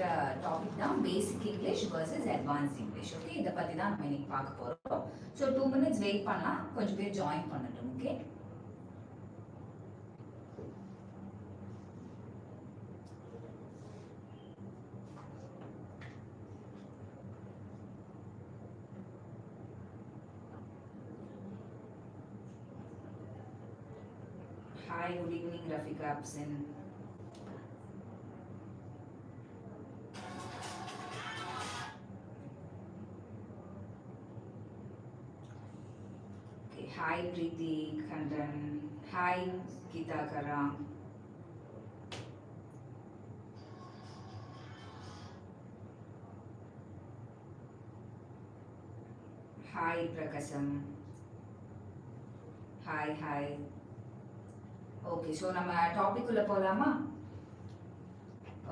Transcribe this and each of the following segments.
இருக்கிற டாபிக் தான் basic English versus advanced English okay இதை பற்றி தான் நம்ம இன்னைக்கு பார்க்க போகிறோம் ஸோ டூ மினிட்ஸ் வெயிட் பண்ணலாம். கொஞ்சம் பேர் ஜாயின் பண்ணட்டும் okay Hi, good evening, Rafika Absin. Okay, hi, Preeti Kandan. Hi, Gita Kara. Hi, Prakasam. Hi, hi. Okay so நம்ம டாபிக் உள்ள போகலாமா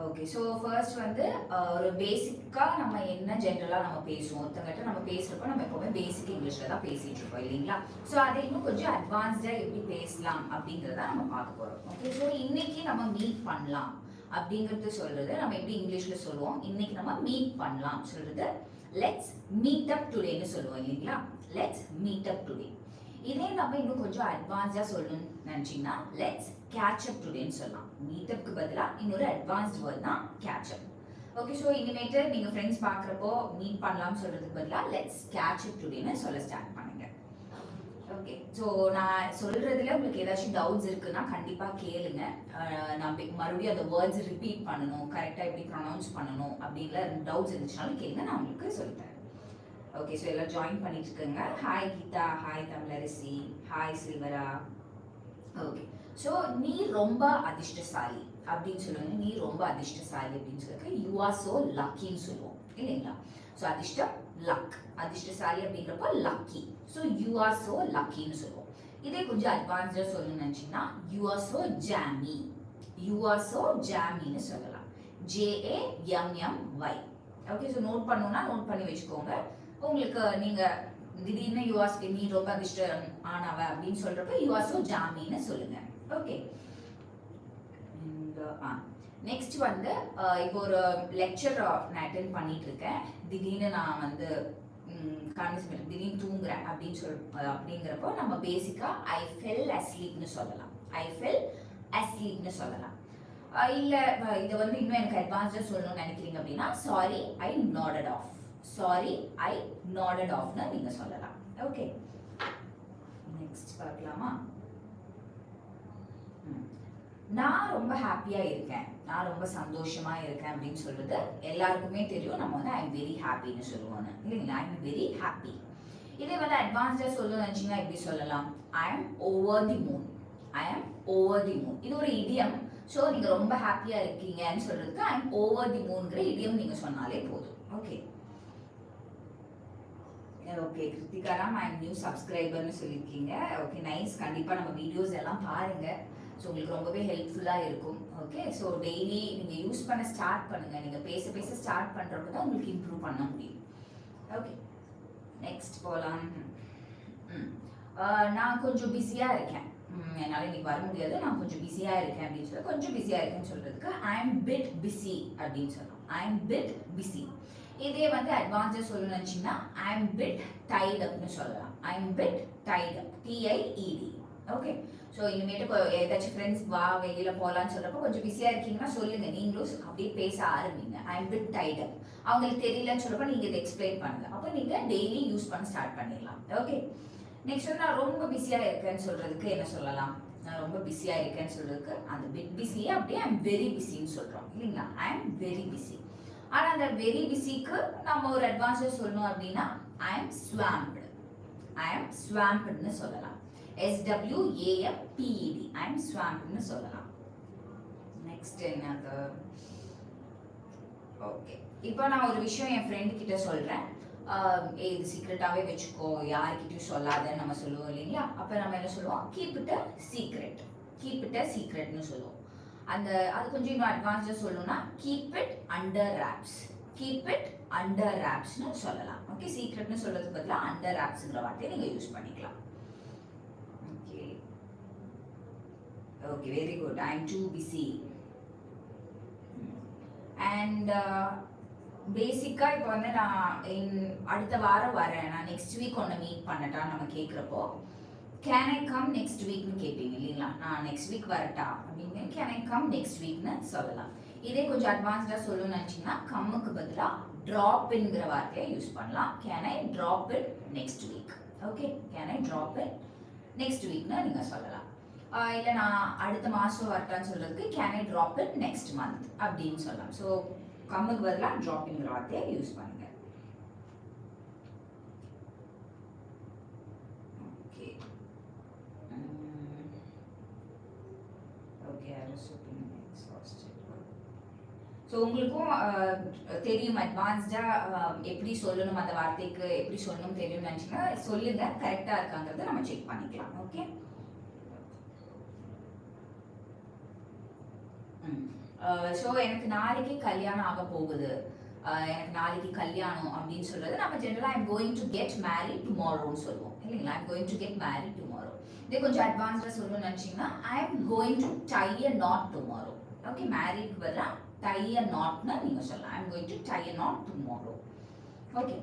ஓகே ஸோ ஃபர்ஸ்ட் வந்து uh, ஒரு பேசிக்காக நம்ம என்ன ஜென்ரலாக நம்ம பேசுவோம்? ஒருத்தங்கிட்ட நம்ம பேசுகிறப்ப நம்ம எப்போவுமே பேசிக் இங்கிலீஷில் தான் பேசிகிட்டு இருக்கோம் இல்லைங்களா? ஸோ அதை இன்னும் கொஞ்சம் அட்வான்ஸ்டாக எப்படி பேசலாம் அப்படிங்கிறத நம்ம பார்க்க போகிறோம் ஓகே ஸோ இன்னைக்கு நம்ம மீட் பண்ணலாம் அப்படிங்கிறது சொல்கிறது நம்ம எப்படி இங்கிலீஷில் சொல்லுவோம்? இன்னைக்கு நம்ம மீட் பண்ணலாம் சொல்கிறது லெட்ஸ் மீட் அப் டுடேன்னு சொல்லுவோம் இல்லைங்களா? லெட்ஸ் மீட் அப் டுடே இதே நம்ம இன்னும் கொஞ்சம் அட்வான்ஸ்டாக சொல்லணும்னு நினச்சிங்கன்னா லெட்ஸ் கேட்ச் அப் டுடேன்னு சொல்லலாம். மீட்டப்க்கு பதிலாக இன்னொரு அட்வான்ஸ்ட் வேர்ட் தான் கேட்ச் அப் ஓகே ஸோ இனிமேட்டு நீங்கள் ஃப்ரெண்ட்ஸ் பார்க்குறப்போ மீட் பண்ணலாம்னு சொல்கிறதுக்கு பதிலாக லெட்ஸ் கேட்ச் அப் டுடேன்னு சொல்ல ஸ்டார்ட் பண்ணுங்க. ஓகே ஸோ நான் சொல்கிறதுல உங்களுக்கு ஏதாச்சும் டவுட்ஸ் இருக்குன்னா கண்டிப்பாக கேளுங்க. நான் மறுபடியும் அந்த வேர்ட்ஸ் ரிப்பீட் பண்ணணும் கரெக்டாக எப்படி ப்ரொனவுன்ஸ் பண்ணணும் அப்படிங்கிற டவுட்ஸ் இருந்துச்சுனாலும் கேளுங்க நான் உங்களுக்கு சொல்லித்தரேன். ஓகே ஸோ எல்லாம் join பண்ணிட்டுருக்கங்க. Hi Geetha. Hi Tamilarasi. Hi சில்வரா. Okay so நீ ரொம்ப அதிர்ஷ்டசாலி அப்படின்னு சொல்லுவாங்க நீ ரொம்ப அதிர்ஷ்டசாலி அப்படின்னு சொல்லிட்டு யூ ஆர் சோ லக்கின்னு சொல்லுவோம். இல்லைங்களா? ஸோ அதிர்ஷ்டம் லக் அதிர்ஷ்டசாலி அப்படிங்கிறப்ப lucky so you are so லக்கின்னு சொல்லுவோம். இதே கொஞ்சம் அட்வான்ஸ்டாக சொல்லணும்னு நினச்சிங்கன்னா you are so jammy you are so ஜாமின்னு சொல்லலாம். J A M M Y okay so note பண்ணணும்னா நோட் பண்ணி வச்சுக்கோங்க. உங்களுக்கு நீங்க திடீர்னு யூஆஸ் நீ ரொம்ப அதிர்ஷ்டம் ஆனவ அப்படின்னு சொல்றப்ப யூஆர்ஸோ ஜாமின்னு சொல்லுங்க. ஓகே நெக்ஸ்ட் வந்து இப்போ ஒரு லெக்சர் நான் அட்டென்ட் பண்ணிட்டு இருக்கேன் திடீர்னு நான் வந்து கான்வெர்சேஷன் திடீர்னு தூங்குறேன் அப்படின்னு சொல் அப்படிங்கிறப்போ நம்ம பேசிக்கா ஐ ஃபெல் அஸ்லீப்னு சொல்லலாம். ஐ ஃபெல் அஸ்லீப்னு சொல்லலாம். இல்லை இதை வந்து இன்னும் எனக்கு அட்வான்ஸாக சொல்லணும்னு நினைக்கிறீங்க அப்படின்னா sorry I nodded off sorry I nodded ஆஃப்னு நீங்கள் சொல்லலாம். ஓகே நெக்ஸ்ட் பார்க்கலாமா? ம். நான் ரொம்ப ஹாப்பியாக இருக்கேன். நான் ரொம்ப சந்தோஷமாக இருக்கேன் அப்படின்னு சொல்கிறது எல்லாருக்குமே தெரியும். நம்ம வந்து ஐ எம் வெரி ஹாப்பின்னு சொல்லுவோம். இல்லைங்களா? ஐ எம் வெரி ஹாப்பி இதே வந்து அட்வான்ஸ்டாக சொல்ல நினைச்சீங்கன்னா எப்படி சொல்லலாம்? I am over the moon I am over the moon இது ஒரு இடியம் ஸோ நீங்கள் ரொம்ப ஹாப்பியாக இருக்கீங்கன்னு சொல்கிறதுக்கு ஐ எம் ஓவர் தி மூன்கிற இடியம் நீங்கள் சொன்னாலே போதும். Okay okay Kiruthikaram I new சப்ஸ்கிரைபர்னு சொல்லியிருக்கீங்க. ஓகே நைஸ் கண்டிப்பாக நம்ம வீடியோஸ் எல்லாம் பாருங்கள் ஸோ உங்களுக்கு ரொம்பவே ஹெல்ப்ஃபுல்லாக இருக்கும். ஓகே ஸோ டெய்லி நீங்கள் யூஸ் பண்ண ஸ்டார்ட் பண்ணுங்கள் நீங்கள் பேச பேச ஸ்டார்ட் பண்ணுறப்ப தான் உங்களுக்கு இம்ப்ரூவ் பண்ண முடியும். ஓகே நெக்ஸ்ட் போகலாம் நான் கொஞ்சம் பிஸியாக இருக்கேன். என்னால் இன்னைக்கு வர முடியாது. நான் கொஞ்சம் பிஸியாக இருக்கேன் அப்படின்னு சொல்லி கொஞ்சம் பிஸியாக இருக்கேன்னு சொல்கிறதுக்கு ஐ எம் பிட் பிஸி அப்படின்னு சொல்லலாம். ஐ எம் பிட் பிஸி இதே வந்து அட்வான்ஸாக சொல்லணும்னு நினச்சிங்கன்னா ஐ எம் பிட் டைட் அப்னு சொல்லலாம். I am bit tight up T I E D okay so இனிமேட்டு ஏதாச்சும் ஃப்ரெண்ட்ஸ் வா வெளியில் போகலான்னு சொல்கிறப்போ கொஞ்சம் பிஸியாக இருக்கீங்கன்னா சொல்லுங்கள் நீங்களும் அப்படியே பேச ஆரம்பிங்க. I am bit tight up அவங்களுக்கு தெரியலன்னு சொல்கிறப்ப நீங்கள் இதை எக்ஸ்பிளைன் பண்ணுங்கள் அப்போ நீங்கள் டெய்லி யூஸ் பண்ண ஸ்டார்ட் பண்ணிடலாம். ஓகே நெக்ஸ்ட் வந்து நான் ரொம்ப பிஸியாக இருக்கேன்னு சொல்கிறதுக்கு என்ன சொல்லலாம்? நான் ரொம்ப பிஸியாக இருக்கேன்னு சொல்கிறதுக்கு அந்த பிட் பிஸியை அப்படியே ஐ எம் வெரி பிஸின்னு சொல்கிறோம் இல்லைங்களா? ஐ எம் வெரி பிஸி ஆனால் அந்த வெரி பிஸிக்கு நம்ம ஒரு அட்வான்ஸாக சொல்லணும் அப்படின்னா ஐ எம் ஸ்வாம்ப்டு ஐ எம் ஸ்வாம்ப்டுன்னு சொல்லலாம். எஸ்டபிள்யூஏஎம் பிஇடி ஐ எம் ஸ்வாம்ப்டுன்னு சொல்லலாம். நெக்ஸ்ட் என்னது? ஓகே இப்போ நான் ஒரு விஷயம் என் ஃப்ரெண்டு கிட்ட சொல்கிறேன் ஏ இது சீக்ரெட்டாகவே வச்சுக்கோ. யார்கிட்டயும் சொல்லாதன்னு நம்ம சொல்லுவோம் இல்லைங்களா? அப்போ நம்ம என்ன சொல்லுவோம்? Keep it a secret keep it a சீக்ரெட்னு சொல்லுவோம். அந்த அது கொஞ்சம் இன்னும் அட்வான்ஸ்டாக சொல்லணும்னா keep it under wraps keep it under ரேப்ஸ்னு சொல்லலாம். ஓகே சீக்ரெட்னு சொல்றதுக்கு பதிலாக அண்டர் ரேப்ஸ்ங்கிற வார்த்தையை நீங்கள் யூஸ் பண்ணிக்கலாம். Okay okay very good I am too busy and பேசிக்காக இப்போ வந்து நான் அடுத்த வாரம் வரேன். நான் நெக்ஸ்ட் வீக் ஒன்று மீட் பண்ணட்டான்னு நம்ம கேட்குறப்போ கேன் ஐ கம் நெக்ஸ்ட் வீக்னு கேட்பீங்க இல்லைங்களா? நான் நெக்ஸ்ட் வீக் வரட்டா அப்படின்னு கேன் ஐ கம் நெக்ஸ்ட் வீக்னு சொல்லலாம். இதே கொஞ்சம் அட்வான்ஸ்டாக சொல்லணும்னு நினச்சிங்கன்னா கம்முக்கு பதிலாக ட்ராப்ங்கிற வார்த்தையை யூஸ் பண்ணலாம். Can I drop it next week okay can I drop it next வீக்னு நீங்கள் சொல்லலாம். இல்லை நான் அடுத்த மாதம் வரட்டான்னு சொல்கிறதுக்கு can I drop it next month அப்படின்னு சொல்லலாம். ஸோ கம்முக்கு பதிலாக ட்ராப்பிங்கிற வார்த்தையை யூஸ் பண்ணலாம் okay okay I was exhausted so உங்களுக்கும் தெரியும் அட்வான்ஸ்டாக எப்படி சொல்லணும் அந்த வார்த்தைக்கு எப்படி சொல்லணும் தெரியும்னு நினச்சிங்கன்னா சொல்லுங்க. கரெக்டாக இருக்காங்கிறத நம்ம செக் பண்ணிக்கலாம். ஓகே ஸோ எனக்கு நாளைக்கு கல்யாணம் ஆக போகுது. எனக்கு நாளைக்கு கல்யாணம் அப்படின்னு சொல்றது நம்ம ஜென்ரலாக I'm going to get marry டுமாரோன்னு சொல்லுவோம். இல்லைங்களா? I'm going to get marry tomorrow இதே கொஞ்சம் அட்வான்ஸ்டாக சொல்லணும்னு நினச்சிங்கன்னா I am going to tie a knot tomorrow okay மேரிக்கு பதிலாக டை அ நாட்னு நீங்கள் சொல்லலாம் I'm going to tie a knot tomorrow okay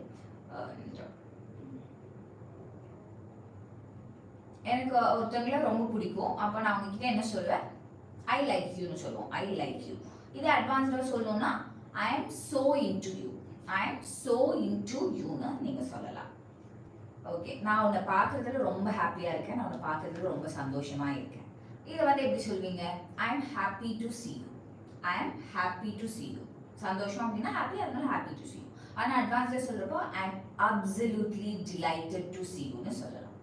எனக்கு ஒருத்தவங்கள ரொம்ப பிடிக்கும். அப்போ நான் அவங்ககிட்ட என்ன சொல்லுவேன்? ஐ லைக் யூன்னு சொல்லுவோம். ஐ லைக் யூ இது அட்வான்ஸ்டாக சொல்லணும்னா I am so into you I am so into யூன்னு நீங்கள் சொல்லலாம். ஓகே நான் உன்னை பார்க்குறதுல ரொம்ப ஹாப்பியாக இருக்கேன். நான் உன்னை பார்க்கறதுல ரொம்ப சந்தோஷமாக இருக்கேன். இதை வந்து எப்படி சொல்வீங்க? I am happy to see you I am happy to see you சந்தோஷம் அப்படின்னா ஹாப்பி அதனால ஹாப்பி டு சி யூ ஆனால் அட்வான்ஸ்டாக சொல்கிறப்போ I am absolutely delighted to see யூன்னு சொல்லலாம்.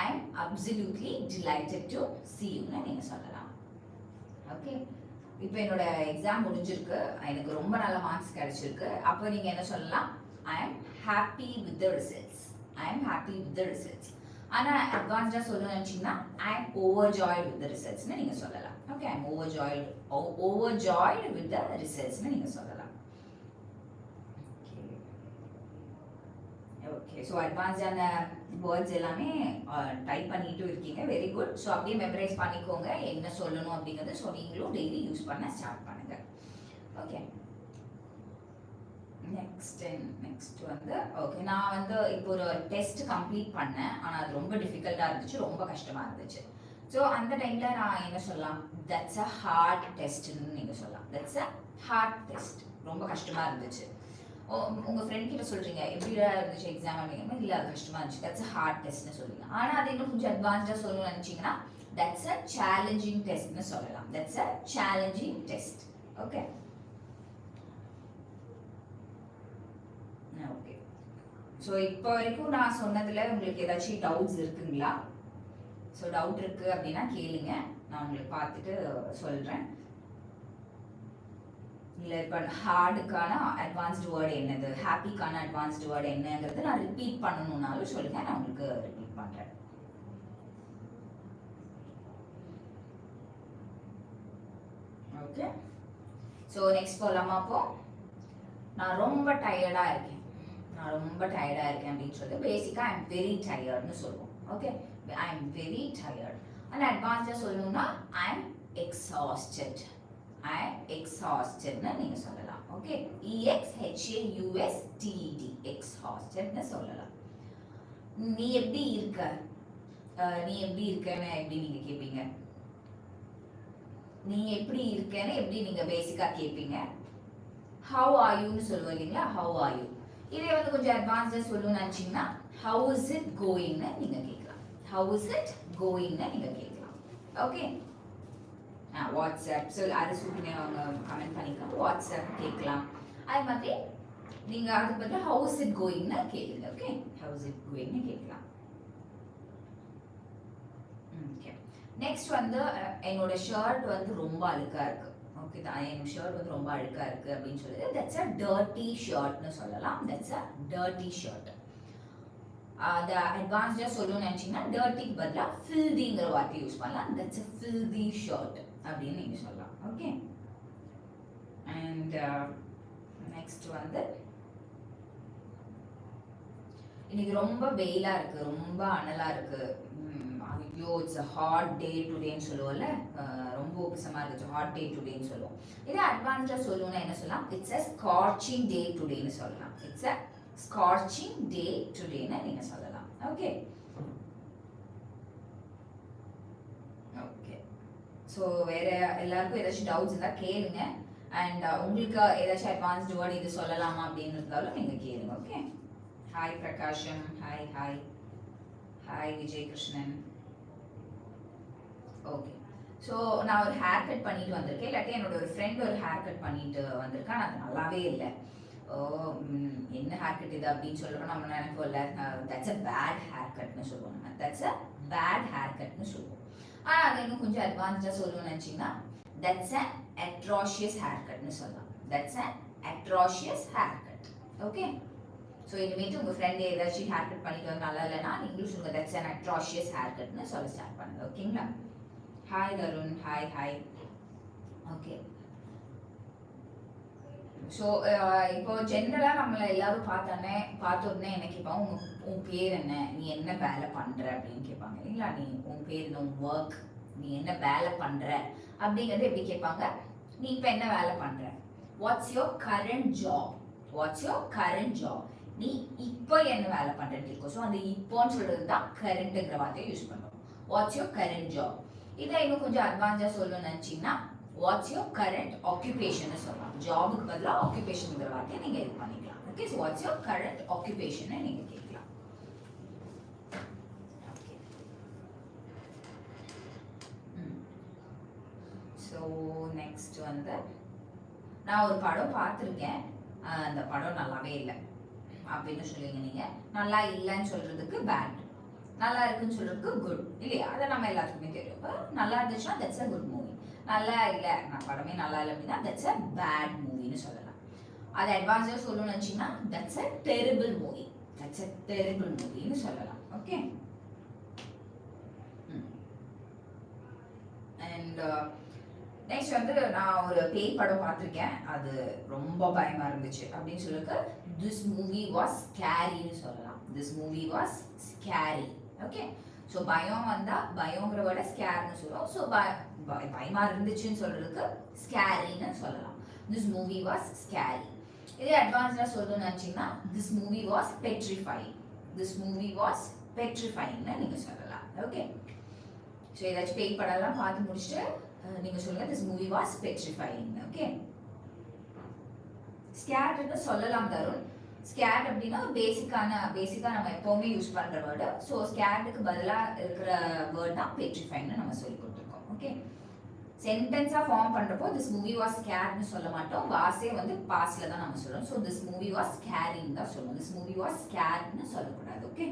I am absolutely delighted to see யூன்னு நீங்கள் சொல்லலாம். ஓகே இப்போ என்னோட எக்ஸாம் முடிஞ்சிருக்கு. எனக்கு ரொம்ப நல்ல மார்க்ஸ் கிடைச்சிருக்கு. அப்போ நீங்கள் என்ன சொல்லலாம்? I am happy with the results I am happy with the results ஆனால் அட்வான்ஸ்டாக சொல்லணும்னு நினச்சிங்கன்னா I am over joy with the ரிசல்ட்ஸ்னு நீங்கள் சொல்லலாம். Okay I'm am overjoyed overjoyed with the ரிசல்ட்ஸ்னு நீங்கள் சொல்லலாம் ஓகே ஸோ அட்வான்ஸான வேர்ட்ஸ் எல்லாமே டைப் பண்ணிட்டு இருக்கீங்க வெரி குட் ஸோ அப்படியே மெமரைஸ் பண்ணிக்கோங்க என்ன சொல்லணும் அப்படிங்கிறது ஸோ நீங்களும் டெய்லி யூஸ் பண்ண ஸ்டார்ட் பண்ணுங்க ஓகே நெக்ஸ்ட் நெக்ஸ்ட் வந்து ஓகே நான் வந்து இப்போ ஒரு டெஸ்ட் கம்ப்ளீட் பண்ணேன். ஆனால் அது ரொம்ப டிஃபிகல்ட்டாக இருந்துச்சு ரொம்ப கஷ்டமாக இருந்துச்சு. ஸோ அந்த டைமில் நான் என்ன சொல்லலாம்? தட்ஸ் அ ஹார்ட் டெஸ்ட்னு நீங்கள் சொல்லலாம். தட்ஸ் அ ஹார்ட் டெஸ்ட் ரொம்ப கஷ்டமாக இருந்துச்சு. ஓ- உங்கள் ஃப்ரெண்ட் கிட்ட சொல்கிறீங்க எப்படிடா இருந்துச்சு எக்ஸாம் அப்படிங்கிற இல்லை அது கஷ்டமாக இருந்துச்சு. தட்ஸ் அ ஹார்ட் டெஸ்ட்னு சொல்றீங்க. ஆனால் அது இன்னும் கொஞ்சம் அட்வான்ஸ்டாக சொல்லணும்னு நினைச்சீங்கன்னா தட்ஸ் அ சேலஞ்சிங் டெஸ்ட்னு சொல்லலாம். That's a challenging test okay okay so இப்போ வரைக்கும் நான் சொன்னதில் உங்களுக்கு ஏதாச்சும் டவுட்ஸ் இருக்குங்களா? ஸோ டவுட் இருக்கு அப்படின்னா கேளுங்க. நான் உங்களுக்கு பார்த்துட்டு சொல்கிறேன் இல்லை இப்போ ஹார்டுக்கான அட்வான்ஸ்டு வேர்டு என்னது? ஹாப்பிக்கான அட்வான்ஸ்டு வேர்டு என்னங்கிறது நான் ரிப்பீட் பண்ணணும்னாலும் சொல்லுங்க. நான் உங்களுக்கு ரிப்பீட் பண்ணுறேன் ஓகே ஸோ நெக்ஸ்ட் போகலாமா அப்போ? நான் ரொம்ப டயர்டாக இருக்கேன். நான் ரொம்ப டயர்டாக இருக்கேன் அப்படின்னு சொல்லிட்டு பேசிக்காக ஐ எம் வெரி டயர்ட்னு சொல்லுவோம். Okay I am very tired ஆனால் அட்வான்ஸாக சொல்லணும்னா ஐ எம் எக்ஸாஸ்டட் ஐ எக்ஸாஸ்டட்னு நீங்கள் சொல்லலாம். ஓகே இஎக்ஸ் ஹெச்ஏ எக்ஸாஸ்டட்னு சொல்லலாம். நீ எப்படி இருக்க? நீ எப்படி இருக்கன்னு எப்படி நீங்கள் கேட்பீங்க நீ எப்படி இருக்கன்னு எப்படி நீங்கள் பேசிக்காக கேட்பீங்க ஹவ் ஆயுன்னு சொல்லுவோம் இல்லைங்களா? ஹவ் ஆயூ இதே வந்து கொஞ்சம் அட்வான்ஸ்டாக சொல்லணும்னு நினச்சிங்கன்னா ஹவு இஸ் இட் கோயிங்னு நீங்கள் கேட்கலாம். ஹவு இஸ் இட் கோயிங்னு நீங்கள் கேட்கலாம். ஓகே ஆ வாட்ஸ்அப் ஸோ அது சூட்டினே அவங்க கமெண்ட் பண்ணிக்கலாம். வாட்ஸ்அப் கேட்கலாம். அது மாதிரி நீங்கள் அதுக்கு பதிலாக ஹவுஸ் இட் கோயிங்னு கேளுங்க ஓகே ஹவுஸ் இட் கோயிங்னு கேட்கலாம். ஓகே நெக்ஸ்ட் வந்து என்னோட ஷர்ட் வந்து ரொம்ப அழுக்காக இருக்குது ஓகே தான் என் ஷர்ட் வந்து ரொம்ப அழுக்காக இருக்குது அப்படின்னு சொல்லுது தட்ஸ் அ டர்ட்டி ஷர்ட்னு சொல்லலாம். தட்ஸ் அ டர்ட்டி ஷர்ட் அதை அட்வான்ஸ்டாக சொல்லணும்னு நினச்சிங்கன்னா டர்ட்டிக்கு பதிலாக ஃபில்திங்கிற வார்த்தை யூஸ் பண்ணலாம். தட்ஸ் அ ஃபில்தி ஷர்ட் அப்படின்னு நீங்கள் சொல்லலாம். ஓகே அண்ட் நெக்ஸ்ட் வந்து இன்னைக்கு ரொம்ப வெயிலாக இருக்குது ரொம்ப அனலாக இருக்குது ஐயோ இட்ஸ் அ ஹாட் டே டுடேன்னு சொல்லுவோம்ல? ரொம்ப உபசமாக இருந்துச்சு ஹாட் டே டுடேன்னு சொல்லுவோம். இதே அட்வான்ஸ்டாக சொல்லணும்னா என்ன சொல்லலாம்? இட்ஸ் அ ஸ்கார்ச்சிங் டே டுடேன்னு சொல்லலாம். இட்ஸ் அ ஸ்கார்ச்சிங் டே டுடேன்னு நீங்கள் சொல்லலாம். ஓகே ஓகே ஸோ வேற எல்லாருக்கும் ஏதாச்சும் டவுட்ஸ் இருந்தால் கேளுங்க. அண்ட் உங்களுக்கு ஏதாச்சும் அட்வான்ஸ்டு வேர்டு இது சொல்லலாமா அப்படின்னு இருந்தாலும் நீங்கள் கேளுங்க. Okay hi Prakasham hi hi hi Vijay Krishnan okay so நான் ஒரு ஹேர் கட் பண்ணிட்டு வந்திருக்கேன். இல்லாட்டி என்னோட ஒரு ஃப்ரெண்ட் ஒரு ஹேர் கட் பண்ணிட்டு வந்திருக்கான் அது நல்லாவே இல்லை. ஓ என்ன ஹேர் கட் இது அப்படின்னு சொல்கிறோம் நம்ம நினைப்போம்ல தட்ஸ் அ பேட் ஹேர் கட்னு சொல்லுவோம் நம்ம. தட்ஸ் அ பேட் ஹேர் கட்னு சொல்லுவோம். ஆனால் அதை இன்னும் கொஞ்சம் அட்வான்ஸ்டாக சொல்லணும்னு நினச்சிங்கன்னா தட்ஸ் அ அட்ராஷியஸ் ஹேர் கட்னு சொல்லலாம். That's a atrocious haircut okay so இனிமேட்டு உங்கள் ஃப்ரெண்டு ஏதாச்சும் ஹேர் கட் பண்ணிட்டு வந்து நல்லா இல்லைன்னா நீங்களும் சொல்லுங்கள் தட்ஸ் அன் அட்ராஷியஸ் ஹேர் கட்னு சொல்ல ஸ்டார்ட் பண்ணுங்க. ஓகேங்களா hi Tarun hi hi okay so இப்போ ஜென்ரலாக நம்மளை எல்லாரும் பார்த்தோன்னே பார்த்த உடனே என்ன கேட்பாங்க? உன் உன் பேர் என்ன? நீ என்ன வேலை பண்ணுற அப்படின்னு கேட்பாங்க. இல்லைங்களா நீ உன் பேர் என்ன? உன் ஒர்க் நீ என்ன வேலை பண்ணுற அப்படிங்கிறது எப்படி கேட்பாங்க? நீ இப்போ என்ன வேலை பண்ணுற what's your current job what's your current job நீ இப்போ என்ன வேலை பண்ணுறேன்னு இருக்கும் ஸோ அந்த இப்போன்னு சொல்கிறது தான் கரண்ட்டுங்கிற வார்த்தையை யூஸ் பண்ணுறோம் வாட்ஸ் யோர் கரண்ட் ஜாப் இதை இன்னும் கொஞ்சம் அட்வான்ஸாக சொல்லணும்னு நினச்சிங்கன்னா வாட்ஸ் யோர் கரண்ட் ஆக்குபேஷன் சொல்லலாம் ஜாபுக்கு பதிலாக ஆக்குபேஷனுங்கிற வார்த்தையை நீங்கள் இது பண்ணிக்கலாம் okay so what's your current ஆக்குபேஷனை நீங்கள் கேட்கலாம் ஸோ நெக்ஸ்ட் வந்து நான் ஒரு படம் பார்த்துருக்கேன். அந்த படம் நல்லாவே இல்லை. அப்படின்னு சொல்லுவீங்க நீங்கள் நல்லா இல்லைன்னு சொல்கிறதுக்கு பேட் நல்லா இருக்குன்னு சொல்றதுக்கு குட் இல்லையா? அதை நம்ம எல்லாத்துக்குமே தெரியும் இப்போ நல்லா இருந்துச்சுன்னா தட்ஸ் அ குட் மூவி நல்லா இல்லை நான் படமே நல்லா இல்லை அப்படின்னா தட்ஸ் அ பேட் மூவின்னு சொல்லலாம். அது அட்வான்ஸாக சொல்லணும்னு நினச்சிங்கன்னா that's a terrible movie that's a terrible மூவின்னு சொல்லலாம். ஓகே அண்ட் நெக்ஸ்ட் வந்து நான் ஒரு பேய் படம் பார்த்துருக்கேன். அது ரொம்ப பயமா இருந்துச்சு அப்படின்னு சொல்லிட்டு திஸ் மூவி வாஸ் ஸ்கேரின்னு சொல்லலாம். This movie was scary okay so பயம் வந்தா பயங்கிற விட ஸ்கேர்னு சொல்லுவோம் ஸோ பயமா இருந்துச்சுன்னு சொல்றதுக்கு ஸ்கேரின்னு சொல்லலாம். திஸ் மூவி வாஸ் ஸ்கேரி இதே அட்வான்ஸ்டாக சொல்லணும்னு நினச்சிங்கன்னா this movie was petrifying this movie was பெட்ரிஃபைன்னு நீங்கள் சொல்லலாம். ஓகே ஸோ ஏதாச்சும் பேய் படம்லாம் பார்த்து முடிச்சுட்டு நீங்கள் நீங்க சொல்லுங்க this movie was petrifying okay ஸ்கேர்னு சொல்லலாம் தருண். ஸ்கேட் அப்படின்னா பேசிக்கான பேசிக்காக நம்ம எப்போவுமே யூஸ் பண்ணுற வேர்டு ஸோ ஸ்கேட்டுக்கு பதிலாக இருக்கிற வேர்ட் தான் பெட்ரிஃபைன்னு நம்ம சொல்லி கொடுத்துருக்கோம். ஓகே சென்டென்ஸாக ஃபார்ம் பண்ணுறப்போ திஸ் மூவி வாஸ் ஸ்கேர்னு சொல்ல மாட்டோம். வாஸே வந்து பாஸ்டில் தான் நம்ம சொல்லுவோம் so this movie was scaring தான் சொல்லுவோம். திஸ் மூவி வாஸ் ஸ்கேர்னு சொல்லக்கூடாது. ஓகே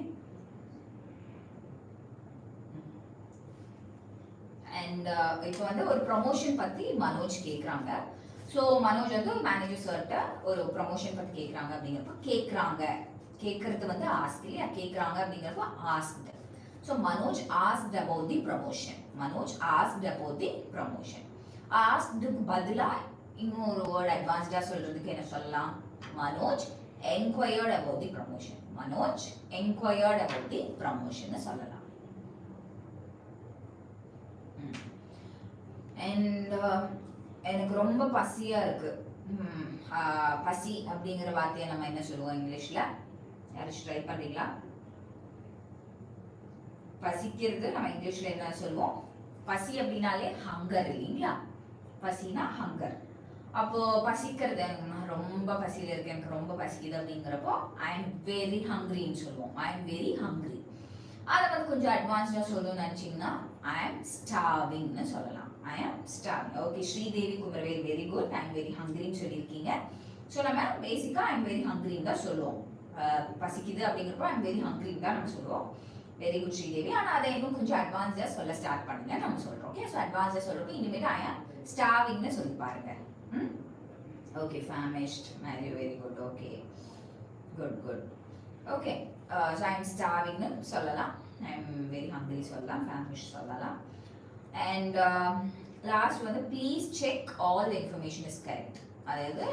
அண்ட் uh, இப்போ வந்து ஒரு ப்ரொமோஷன் பற்றி மனோஜ் கேட்குறாங்க ஸோ மனோஜ் வந்து மேனேஜர் சார்கிட்ட ஒரு ப்ரமோஷன் பற்றி கேட்குறாங்க அப்படிங்கிறப்ப கேட்குறாங்க கேட்கறது வந்து ஆஸ்க் இல்லையா? கேட்குறாங்க அப்படிங்கிறப்ப asked so Manoj asked about the promotion Manoj asked about the promotion ஆஸ்க்டுக்கு பதிலாக இன்னும் ஒரு வேர்ட் அட்வான்ஸ்டாக சொல்கிறதுக்கு என்ன சொல்லலாம்? Manoj enquired about the promotion Manoj enquired about the promotion சொல்லலாம். Hmm. அண்ட் எனக்கு ரொம்ப பசியா இருக்கு. பசி அப்படிங்கிற வார்த்தையை நம்ம என்ன சொல்லுவோம் இங்கிலீஷ்ல? யாராச்சும் ட்ரை பண்றீங்களா பசிக்கிறது நம்ம இங்கிலீஷ்ல என்ன சொல்லுவோம்? பசி அப்படின்னாலே ஹங்கர் இல்லைங்களா? பசினா ஹங்கர் அப்போ பசிக்கிறது எனக்கு நான் ரொம்ப பசியில இருக்கேன். எனக்கு ரொம்ப பசிக்குது அப்படிங்கிறப்போ ஐ எம் வெரி ஹங்க்ரின்னு சொல்லுவோம். ஐ எம் வெரி ஹங்க்ரி அதை வந்து கொஞ்சம் அட்வான்ஸ்டாக சொல்லணும்னு நினச்சிங்கன்னா ஐ எம் ஸ்டாவிங்னு சொல்லலாம். I am starving okay Sridevi Kumaravel very good I am very ஹங்கிரின்னு சொல்லியிருக்கீங்க. ஸோ நம்ம பேசிக்காக ஐ எம் வெரி ஹங்க்ரின்னு தான் சொல்லுவோம். பசிக்குது அப்படிங்கிறப்போ ஐ எம் வெரி ஹங்கிரின்னு தான் நம்ம சொல்லுவோம். வெரி குட் ஸ்ரீதேவி ஆனால் அதை இன்னும் கொஞ்சம் அட்வான்ஸாக சொல்ல ஸ்டார்ட் பண்ணுங்க நம்ம சொல்கிறோம் ஓகே ஸோ அட்வான்ஸாக சொல்கிறப்போ இனிமேட்டு ஐ ஆம் ஸ்டாவிங்னு சொல்லி பாருங்க. ம்? Okay famished Mary very good okay good good okay so I am ஸ்டாவிங்னு சொல்லலாம். ஐ எம் வெரி ஹங்கிரி சொல்லலாம். ஃபேமிஷ் சொல்லலாம். அண்ட் லாஸ்ட் um, வந்து please check all the information is correct அதாவது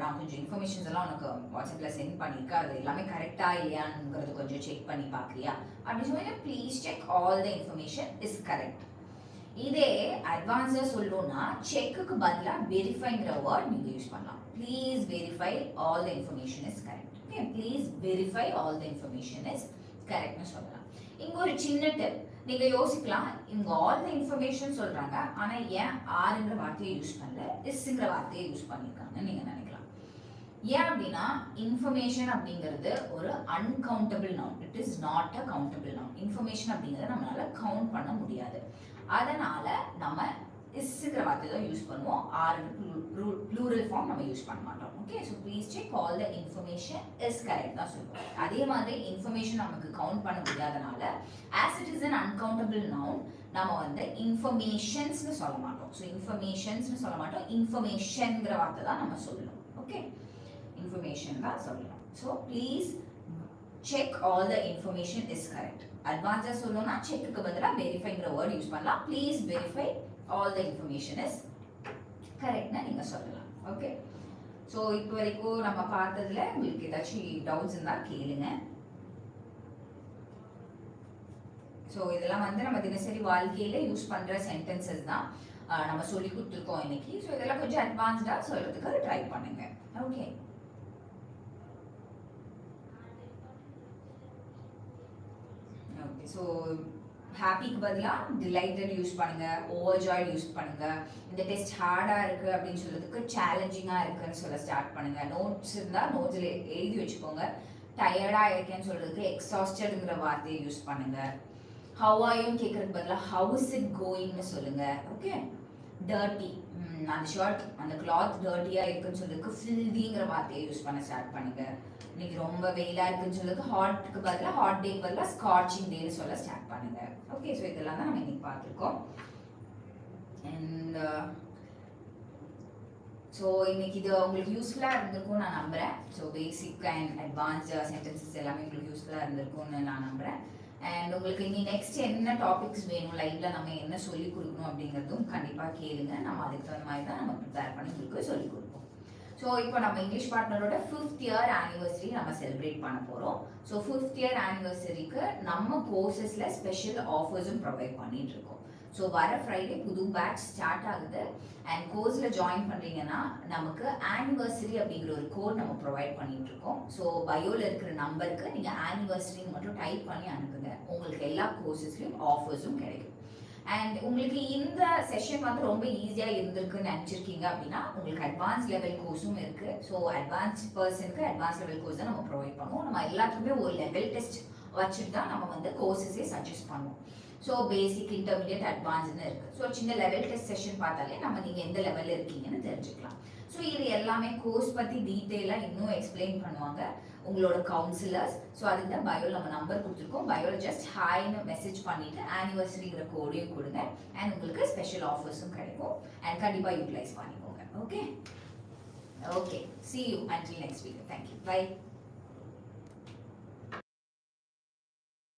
நான் கொஞ்சம் இன்ஃபர்மேஷன்ஸ் எல்லாம் உனக்கு வாட்ஸ்அப்பில் சென்ட் பண்ணியிருக்கேன். அது எல்லாமே கரெக்டாக இல்லையாங்கிறது கொஞ்சம் செக் பண்ணி பார்க்குறியா? அப்படின்னு சொல்லி please check all the information is correct இதே அட்வான்ஸாக சொல்லணும்னா செக்குக்கு பதிலாக வெரிஃபைங்கிற வேர்ட் நீங்கள் யூஸ் பண்ணலாம். Please verify all the information is correct okay please verify all the information is கரெக்ட்னு சொல்லலாம். இங்கே ஒரு சின்ன டிப் நீங்க யோசிக்கலாம். இவங்க ஆல் த இன்ஃபர்மேஷன் சொல்றாங்க. ஆனா ஏன் ஆறுங்கிற வார்த்தையை யூஸ் பண்ணல? இஸ்ங்கிற வார்த்தையை யூஸ் பண்ணியிருக்காங்கன்னு நீங்க நினைக்கலாம். ஏன் அப்படின்னா இன்ஃபர்மேஷன் அப்படிங்கிறது ஒரு uncountable noun it is not a countable noun information அப்படிங்கிறத நம்மளால கவுண்ட் பண்ண முடியாது. அதனால நம்ம சீக்கிரம் வார்த்தை தான் யூஸ் பண்ணுவோம் ஆர் ப்ளூரல் ஃபார்ம் நம்ம யூஸ் பண்ண மாட்டோம். Okay so please check all the information is correct தான் சொல்லுவோம். அதே மாதிரி இன்ஃபர்மேஷன் நமக்கு கவுண்ட் பண்ண முடியாதனால as it is an uncountable noun நம்ம வந்து இன்ஃபர்மேஷன்ஸ்னு சொல்ல மாட்டோம். ஸோ இன்ஃபர்மேஷன்ஸ்னு சொல்ல மாட்டோம். இன்ஃபர்மேஷன்ங்கிற வார்த்தை தான் நம்ம சொல்லணும் ஓகே இன்ஃபர்மேஷன் தான் சொல்லணும் so please check all the information is correct அட்வான்ஸாக சொல்லணும்னா செக்குக்கு பதிலாக வெரிஃபைங்கிற வேர்ட் யூஸ் பண்ணலாம். Please verify all the information is கரெக்ட்னா நீங்கள் சொல்லலாம். ஓகே ஸோ இப்போ வரைக்கும் நம்ம பார்த்ததுல உங்களுக்கு ஏதாச்சும் டவுட்ஸ் இருந்தால் கேளுங்க. ஸோ இதெல்லாம் வந்து நம்ம தினசரி வாழ்க்கையில யூஸ் பண்ற சென்டென்சஸ் தான் நம்ம சொல்லி கொடுத்துருக்கோம் இன்னைக்கு. ஸோ இதெல்லாம் கொஞ்சம் அட்வான்ஸ்டாக சொல்றதுக்கு ட்ரை பண்ணுங்க. ஓகே ஓகே ஸோ ஹாப்பிக்கு பதிலாக டிலைட்டட் யூஸ் பண்ணுங்கள் ஓவர் ஜாய்ட் யூஸ் பண்ணுங்கள் இந்த டெஸ்ட் ஹார்டாக இருக்குது அப்படின்னு சொல்கிறதுக்கு சேலஞ்சிங்காக இருக்குதுன்னு சொல்ல ஸ்டார்ட் பண்ணுங்கள் நோட்ஸ் இருந்தால் நோட்ஸில் எழுதி வச்சுக்கோங்க. டயர்டாக இருக்கேன்னு சொல்கிறதுக்கு எக்ஸாஸ்டடுங்கிற வார்த்தையை யூஸ் பண்ணுங்கள் ஹவ் ஆயும் கேட்குறதுக்கு பதிலாக ஹவுஸ் இட் கோயிங்னு சொல்லுங்கள் ஓகே டர்ட்டி அந்த ஷர்ட் அந்த கிளாத் டர்ட்டியாக இருக்குன்னு சொல்றதுக்கு ஃபில்திங்கிற வார்த்தையை யூஸ் பண்ண ஸ்டார்ட் பண்ணுங்க இன்னைக்கு ரொம்ப வெயிலா இருக்குன்னு சொல்றதுக்கு ஹாட்டுக்கு பதிலாக ஹாட் டேக்கு பதிலாக ஸ்காட்சிங் டேன்னு சொல்ல ஸ்டார்ட் பண்ணுங்க. ஓகே ஸோ இதெல்லாம் தான் நம்ம இன்னைக்கு பார்த்துருக்கோம். அண்ட் ஸோ uh, இன்னைக்கு இது உங்களுக்கு யூஸ்ஃபுல்லாக இருந்திருக்கும் நான் நம்புகிறேன் so basic and advanced sentences எல்லாமே உங்களுக்கு யூஸ்ஃபுல்லாக இருந்திருக்கும்னு நான் நம்புகிறேன் அண்ட் உங்களுக்கு இனி நெக்ஸ்ட் என்ன டாபிக்ஸ் வேணும்? லைஃப்பில் நம்ம என்ன சொல்லிக் கொடுக்கணும் அப்படிங்கிறதும் கண்டிப்பாக கேளுங்க. நம்ம அதுக்கு தகுந்த மாதிரி தான் நம்ம ப்ரிப்பேர் பண்ணி உங்களுக்கு சொல்லி கொடுப்போம். ஸோ இப்போ நம்ம இங்கிலீஷ் பார்ட்னரோட ஃபிஃப்த் இயர் ஆனிவர்சரி நம்ம செலிப்ரேட் பண்ண போகிறோம் ஸோ ஃபிஃப்த் இயர் ஆனிவர்சரிக்கு நம்ம கோர்சஸில் ஸ்பெஷல் ஆஃபர்ஸும் ப்ரொவைட் பண்ணிட்டு இருக்கோம். ஸோ வர ஃப்ரைடே புது பேட்ச் ஸ்டார்ட் ஆகுது. அண்ட் கோர்ஸில் ஜாயின் பண்ணுறீங்கன்னா நமக்கு ஆனிவர்சரி அப்படிங்கிற ஒரு கோட் நம்ம ப்ரொவைட் பண்ணிட்டு இருக்கோம். ஸோ பயோவில் இருக்கிற நம்பருக்கு நீங்கள் ஆனிவர்சரின்னு மட்டும் டைப் பண்ணி அனுப்புங்க. உங்களுக்கு எல்லா கோர்சஸ்லையும் ஆஃபர்ஸும் கிடைக்கும். அண்ட் உங்களுக்கு இந்த செஷன் வந்து ரொம்ப ஈஸியாக இருந்திருக்குன்னு நினச்சிருக்கீங்க அப்படின்னா உங்களுக்கு அட்வான்ஸ் லெவல் கோர்ஸும் இருக்குது ஸோ அட்வான்ஸ் பர்சனுக்கு அட்வான்ஸ் லெவல் கோர்ஸ் தான் நம்ம ப்ரொவைட் பண்ணுவோம். நம்ம எல்லாத்துக்குமே ஒரு லெவல் டெஸ்ட் வச்சுட்டு தான் நம்ம வந்து கோர்சஸே சஜஸ்ட் பண்ணுவோம். ஸோ பேசிக் இன்டர்மீடியட் அட்வான்ஸ்னு இருக்குது ஸோ சின்ன லெவல் டெஸ்ட் செஷன் பார்த்தாலே நம்ம நீங்கள் எந்த லெவலில் இருக்கீங்கன்னு தெரிஞ்சுக்கலாம். ஸோ இது எல்லாமே கோர்ஸ் பற்றி டீட்டெயிலாக இன்னும் எக்ஸ்பிளைன் பண்ணுவாங்க உங்களோட கவுன்சிலர்ஸ் ஸோ அதுக்கு தான் பயோவில் நம்ம நம்பர் கொடுத்துருக்கோம். பயோவில் ஜஸ்ட் ஹாய்னு மெசேஜ் பண்ணிவிட்டு ஆனிவர்சரிங்கிற கோடையும் கொடுங்க. அண்ட் உங்களுக்கு ஸ்பெஷல் ஆஃபர்ஸும் கிடைக்கும். அண்ட் கண்டிப்பாக யூட்டிலைஸ் பண்ணிக்கோங்க. Okay okay see you until next week thank you bye